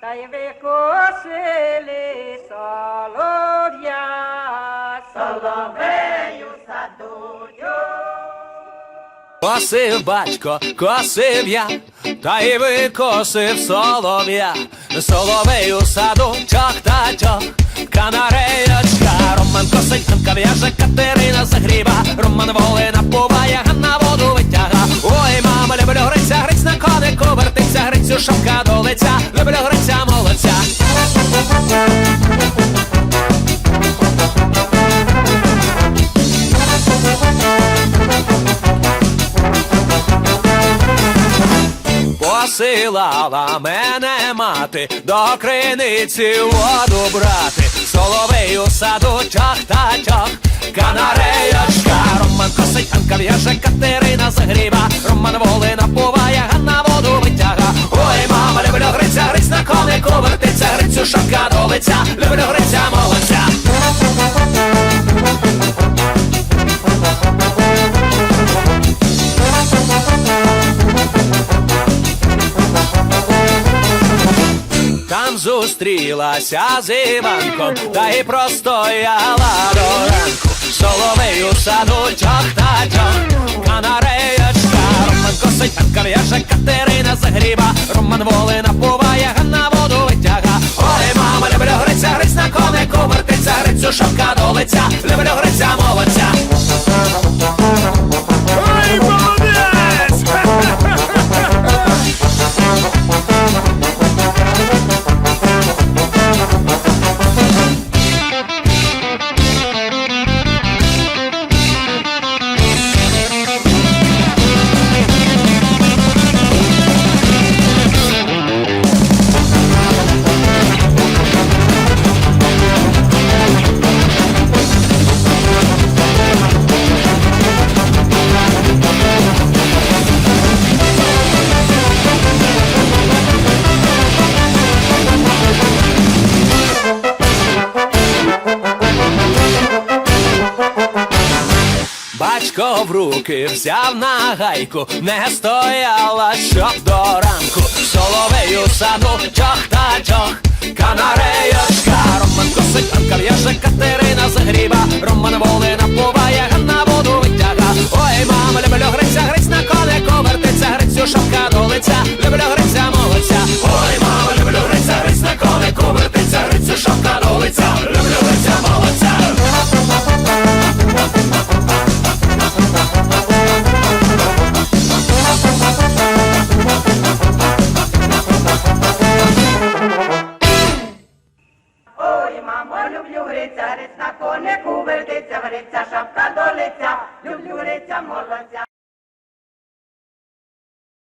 та й викосили солов'я, соловею садую. Косив батько, косив я, та й викосив солов'я, соловею саду чох та чох, канареєчка, Роман косить, Ганка в'яже, Катерина загріба, Роман волина поває, вертиться, шапка до лиця, люблю гриця молодця. Посилала мене мати до криниці воду брати, соловею саду чах та чах, канареєчка, Роман косить, Ганка в'яже, Катерина лиця, люблю гриця молодця. Там зустрілася з Іванком, та й простояла до ранку. Соловею саду чох та чох, Батько в руки взяв на гайку, не стояла, щоб до ранку. Соловею саду чох та чох, конику вертиться, гриця шапка до люблю гриця молодця.